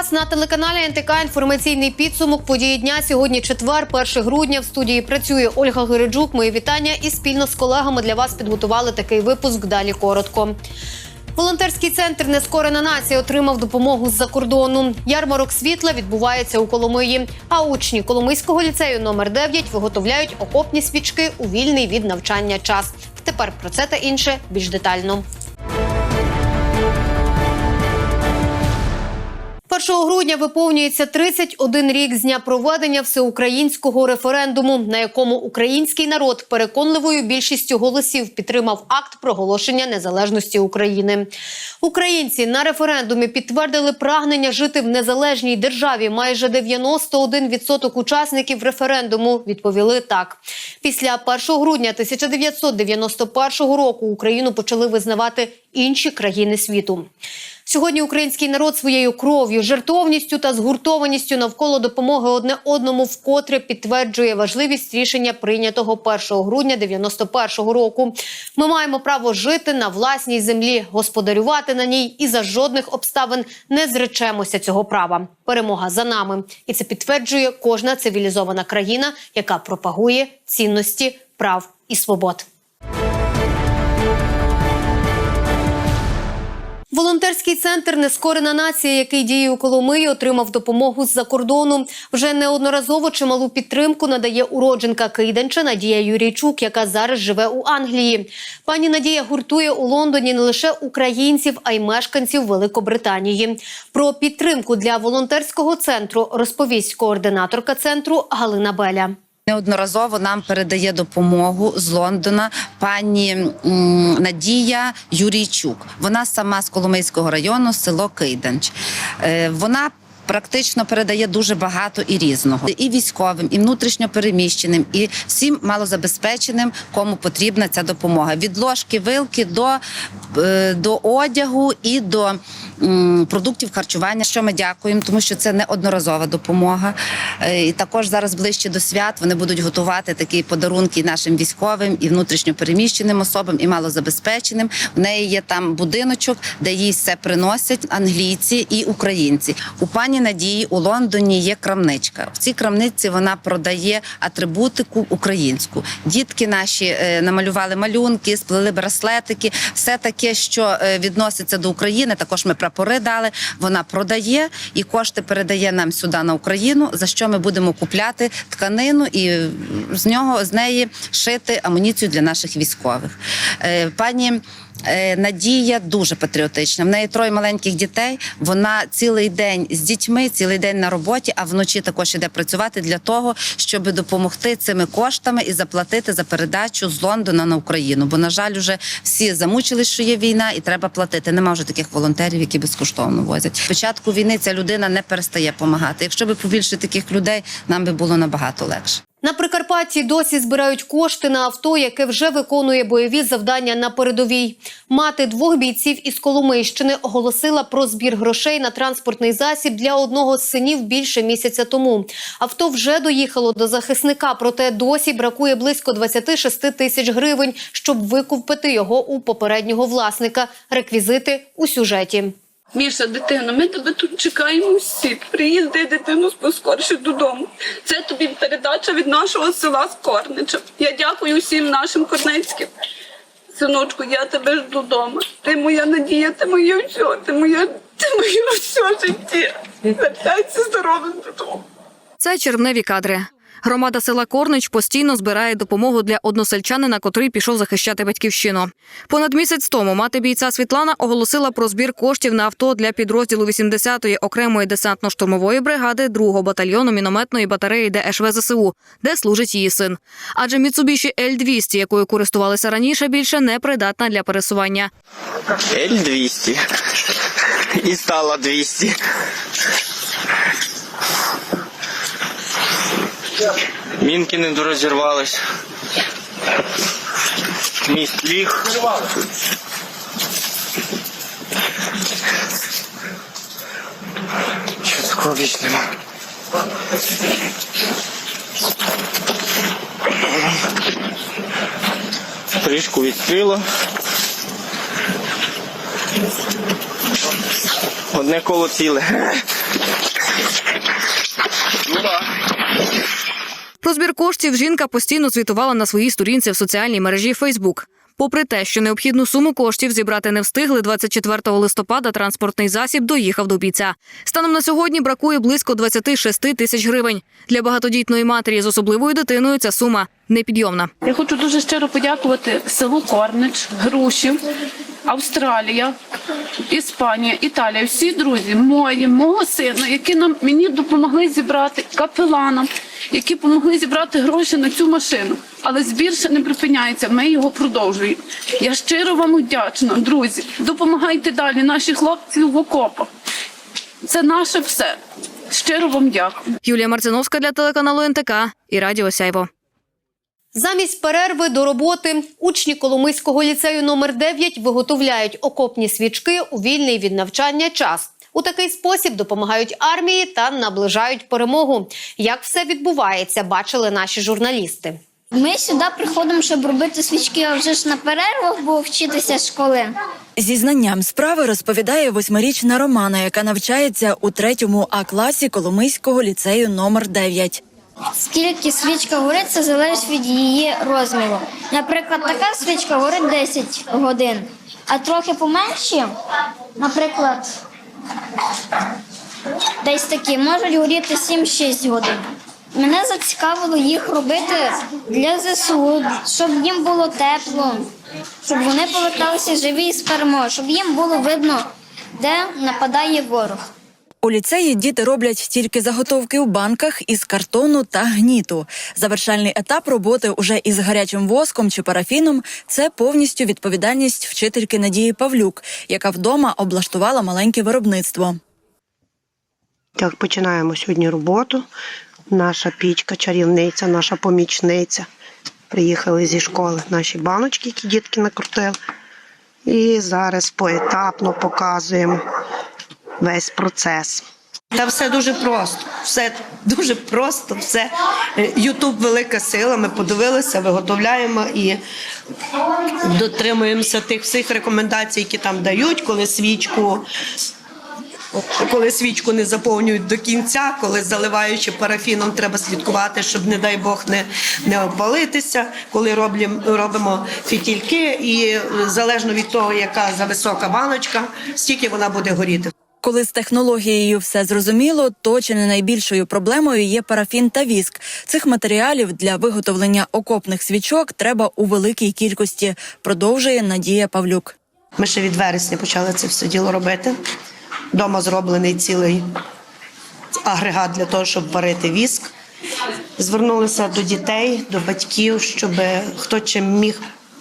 Вас на телеканалі НТК. Інформаційний підсумок події дня. Сьогодні четвер, 1 грудня. В студії працює Ольга Гириджук. Мої вітання і спільно з колегами для вас підготували такий випуск. Далі коротко. Волонтерський центр Нескорена нація отримав допомогу з-за кордону. Ярмарок світла відбувається у Коломиї. А учні Коломийського ліцею номер 9 виготовляють окопні свічки у вільний від навчання час. Тепер про це та інше більш детально. 1 грудня виповнюється 31 рік з дня проведення всеукраїнського референдуму, на якому український народ переконливою більшістю голосів підтримав акт проголошення незалежності України. Українці на референдумі підтвердили прагнення жити в незалежній державі. Майже 91% учасників референдуму відповіли так. Після 1 грудня 1991 року Україну почали визнавати інші країни світу. Сьогодні український народ своєю кров'ю, жертовністю та згуртованістю навколо допомоги одне одному вкотре підтверджує важливість рішення прийнятого 1 грудня 91 року. Ми маємо право жити на власній землі, господарювати на ній і за жодних обставин не зречемося цього права. Перемога за нами, і це підтверджує кожна цивілізована країна, яка пропагує цінності прав і свобод. Волонтерський центр Нескорена нація, який діє у Коломиї, отримав допомогу з-за кордону. Вже неодноразово чималу підтримку надає уродженка Киданча Надія Юрійчук, яка зараз живе у Англії. Пані Надія гуртує у Лондоні не лише українців, а й мешканців Великобританії. Про підтримку для волонтерського центру розповість координаторка центру Галина Беля. Неодноразово нам передає допомогу з Лондона пані Надія Юрійчук. Вона сама з Коломийського району, село Кийданч. Е, Вона Практично передає дуже багато і різного і військовим, і внутрішньо переміщеним, і всім малозабезпеченим, кому потрібна ця допомога. Від ложки вилки до, е, до одягу і до продуктів харчування. Що ми дякуємо, тому що це не одноразова допомога. Е, І також зараз ближче до свят вони будуть готувати такі подарунки нашим військовим, і внутрішньо переміщеним особам, і малозабезпеченим. В неї є там будиночок, де їй все приносять англійці і українці. У пані Надії у Лондоні є крамничка. В цій крамниці вона продає атрибутику українську. Дітки наші е, намалювали малюнки, сплели браслетики, все таке, що е, відноситься до України. Також ми прапори дали. Вона продає і кошти передає нам сюди на Україну. За що ми будемо купляти тканину і з нього з неї шити амуніцію для наших військових. Е, Пані Надія дуже патріотична. В неї троє маленьких дітей. Вона цілий день з дітьми, цілий день на роботі, а вночі також іде працювати для того, щоб допомогти цими коштами і заплатити за передачу з Лондона на Україну. Бо, на жаль, вже всі замучились, що є війна, і треба платити. Нема вже таких волонтерів, які безкоштовно возять. З Початку війни ця людина не перестає допомагати. Якщо би побільше таких людей, нам би було набагато легше. На Прикарпатті досі збирають кошти на авто, яке вже виконує бойові завдання на передовій. Мати двох бійців із Коломийщини оголосила про збір грошей на транспортний засіб для одного з синів більше місяця тому. Авто вже доїхало до захисника, проте досі бракує близько 26 тисяч гривень, щоб викупити його у попереднього власника. Реквізити у сюжеті. Міша, дитино, ми тебе тут чекаємо всі. Приїзди дитину поскорше додому. Це тобі передача від нашого села Скорнича. Я дякую всім нашим корнецьким. Синочку, я тебе жду вдома. Ти моя надія, ти моє все, ти моя, ти моє все життя. Вертайся здоровим додому. Це червневі кадри. Громада села Корнич постійно збирає допомогу для односельчанина, котрий пішов захищати батьківщину. Понад місяць тому мати бійця Світлана оголосила про збір коштів на авто для підрозділу 80-ї окремої десантно-штурмової бригади 2-го батальйону мінометної батареї ДШВ ЗСУ, де служить її син. Адже Mitsubishi L200, якою користувалися раніше, більше не придатна для пересування. L200. І стало 200. Мінки не дорозірвались. Міст ліг. Що такого більш нема? Кришку відкрило. Одне коло ціле. Про збір коштів жінка постійно звітувала на своїй сторінці в соціальній мережі Фейсбук. Попри те, що необхідну суму коштів зібрати не встигли, 24 листопада транспортний засіб доїхав до бійця. Станом на сьогодні бракує близько 26 тисяч гривень. Для багатодітної матері з особливою дитиною ця сума непідйомна. Я хочу дуже щиро подякувати селу Корнич, Грушів, Австралія, Іспанія, Італія. Всі друзі мої, мого сина, які нам мені допомогли зібрати капеланам, які допомогли зібрати гроші на цю машину. Але збір ще не припиняється. Ми його продовжуємо. Я щиро вам вдячна, друзі. Допомагайте далі. Наші хлопці в окопах. Це наше все. Щиро вам дякую. Юлія Марциновська для телеканалу НТК і Радіо Сяйво. Замість перерви до роботи учні Коломийського ліцею номер 9 виготовляють окопні свічки у вільний від навчання час. У такий спосіб допомагають армії та наближають перемогу. Як все відбувається, бачили наші журналісти. Ми сюди приходимо, щоб робити свічки, а вже ж на перервах, бо вчитися з школи. Зі знанням справи розповідає восьмирічна Романа, яка навчається у третьому А класі Коломийського ліцею номер 9. Скільки свічка горить, це залежить від її розміру. Наприклад, така свічка горить 10 годин, а трохи поменші, наприклад, десь такі можуть горіти 7-6 годин. Мене зацікавило їх робити для ЗСУ, щоб їм було тепло, щоб вони поверталися живі і спермо, щоб їм було видно, де нападає ворог. У ліцеї діти роблять тільки заготовки у банках із картону та гніту. Завершальний етап роботи уже із гарячим воском чи парафіном це повністю відповідальність вчительки Надії Павлюк, яка вдома облаштувала маленьке виробництво. Так, починаємо сьогодні роботу. Наша пічка, чарівниця, наша помічниця. Приїхали зі школи наші баночки, які дітки накрутили. І зараз поетапно показуємо весь процес. Та все дуже просто. Все дуже просто. Все Ютуб велика сила. Ми подивилися, виготовляємо і дотримуємося тих всіх рекомендацій, які там дають, коли свічку. Коли свічку не заповнюють до кінця, коли заливаючи парафіном, треба слідкувати, щоб, не дай Бог, не, не опалитися. Коли роблім, робимо фітільки, і е, залежно від того, яка за висока баночка, стільки вона буде горіти. Коли з технологією все зрозуміло, то чи не найбільшою проблемою є парафін та віск. Цих матеріалів для виготовлення окопних свічок треба у великій кількості, продовжує Надія Павлюк. Ми ще від вересня почали це все діло робити. Дома зроблений цілий агрегат для того, щоб варити віск. Звернулися до дітей, до батьків, щоб хто чим міг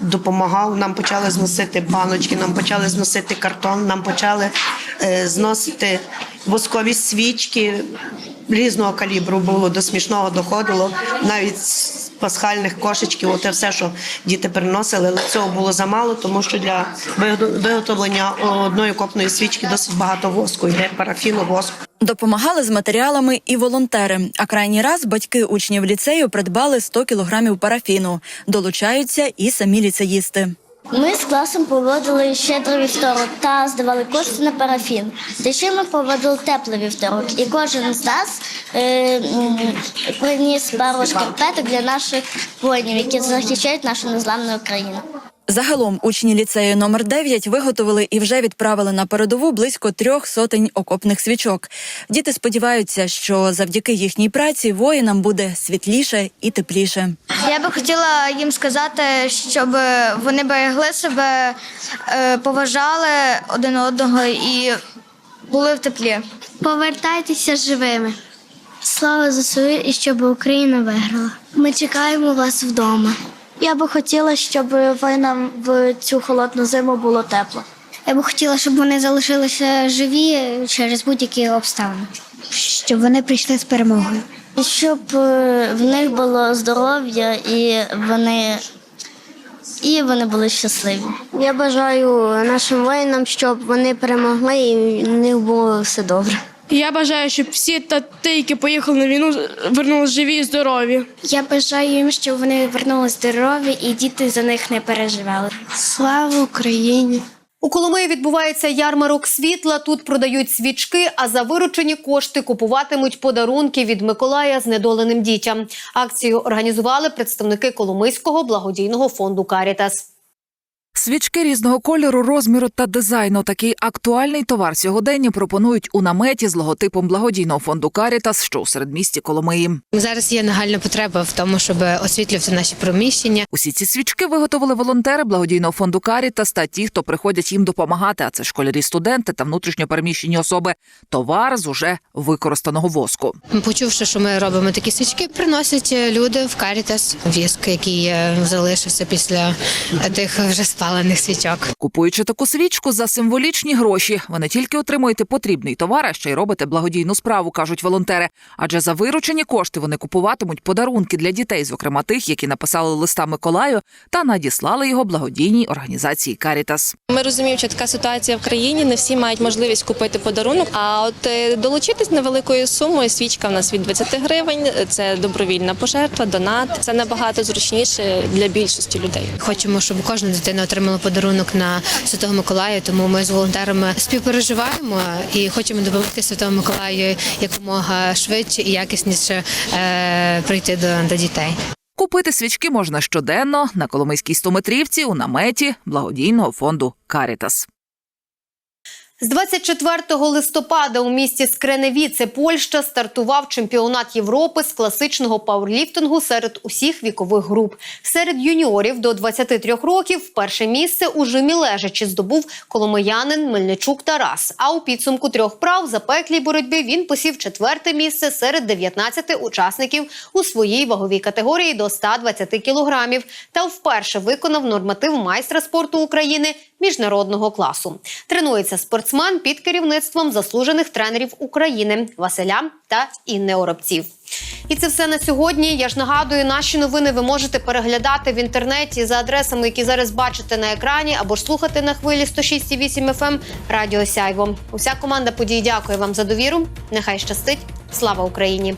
допомагав. Нам почали зносити баночки, нам почали зносити картон, нам почали е, зносити воскові свічки різного калібру було до смішного доходило. Навіть з пасхальних кошечків, оте все, що діти приносили, але цього було замало, тому що для виготов- виготовлення одної копної свічки досить багато воску, йде парафіну воску. Допомагали з матеріалами і волонтери. А крайній раз батьки учнів ліцею придбали 100 кілограмів парафіну. Долучаються і самі ліцеїсти. Ми з класом проводили щедрий вівторок та здавали кошти на парафін. Та ще ми проводили теплий вівторок, і кожен з нас е, приніс пару шкарпеток для наших воїнів, які захищають нашу незламну Україну. Загалом учні ліцею номер 9 виготовили і вже відправили на передову близько трьох сотень окопних свічок. Діти сподіваються, що завдяки їхній праці воїнам буде світліше і тепліше. Я би хотіла їм сказати, щоб вони берегли себе, е, поважали один одного і були в теплі. Повертайтеся живими. Слава ЗСУ і щоб Україна виграла. Ми чекаємо вас вдома. Я би хотіла, щоб воїнам в цю холодну зиму було тепло. Я би хотіла, щоб вони залишилися живі через будь-які обставини, щоб вони прийшли з перемогою. І щоб е, в них було здоров'я і вони, і вони були щасливі. Я бажаю нашим воїнам, щоб вони перемогли і в них було все добре. Я бажаю, щоб всі тати, які поїхали на війну, вернулися живі і здорові. Я бажаю їм, щоб вони вернулися здорові і діти за них не переживали. Слава Україні! У Коломиї відбувається ярмарок світла. Тут продають свічки, а за виручені кошти купуватимуть подарунки від Миколая знедоленим дітям. Акцію організували представники Коломийського благодійного фонду Карітас. Свічки різного кольору, розміру та дизайну. Такий актуальний товар сьогодення пропонують у наметі з логотипом благодійного фонду Карітас, що у середмісті Коломиї. Зараз є нагальна потреба в тому, щоб освітлювати наші приміщення. Усі ці свічки виготовили волонтери благодійного фонду Карітас та ті, хто приходять їм допомагати. А це школярі, студенти та внутрішньопереміщені особи. Товар з уже використаного воску. Почувши, що ми робимо такі свічки, приносять люди в Карітас віск, який е, залишився після тих вже спалених свічок. Купуючи таку свічку за символічні гроші, ви не тільки отримуєте потрібний товар, а ще й робите благодійну справу, кажуть волонтери. Адже за виручені кошти вони купуватимуть подарунки для дітей, зокрема тих, які написали листа Миколаю та надіслали його благодійній організації Карітас. Ми розуміємо, що така ситуація в країні. Не всі мають можливість купити подарунок. А от е, долучитись невеликою сумою. Свічка в нас від 20 гривень. Це добровільна пожертва, донат. Це набагато зручніше для більшості людей. Хочемо, щоб кожна дитина отримала подарунок на Святого Миколая. Тому ми з волонтерами співпереживаємо і хочемо допомогти Святому Миколаю якомога швидше і якісніше е, прийти до, до дітей. Купити свічки можна щоденно на Коломийській стометрівці у наметі благодійного фонду Карітас. З 24 листопада у місті Скреневіце, Польща, стартував чемпіонат Європи з класичного пауерліфтингу серед усіх вікових груп. Серед юніорів до 23 років перше місце у жимі лежачі здобув коломиянин Мельничук Тарас. А у підсумку трьох прав запеклій боротьбі він посів четверте місце серед 19 учасників у своїй ваговій категорії до 120 кілограмів та вперше виконав норматив майстра спорту України міжнародного класу. Тренується спортсмен під керівництвом заслужених тренерів України Василя та Інни Оробців. І це все на сьогодні. Я ж нагадую, наші новини ви можете переглядати в інтернеті за адресами, які зараз бачите на екрані, або ж слухати на хвилі 106,8 FM Радіо Сяйво. Уся команда подій дякує вам за довіру. Нехай щастить. Слава Україні!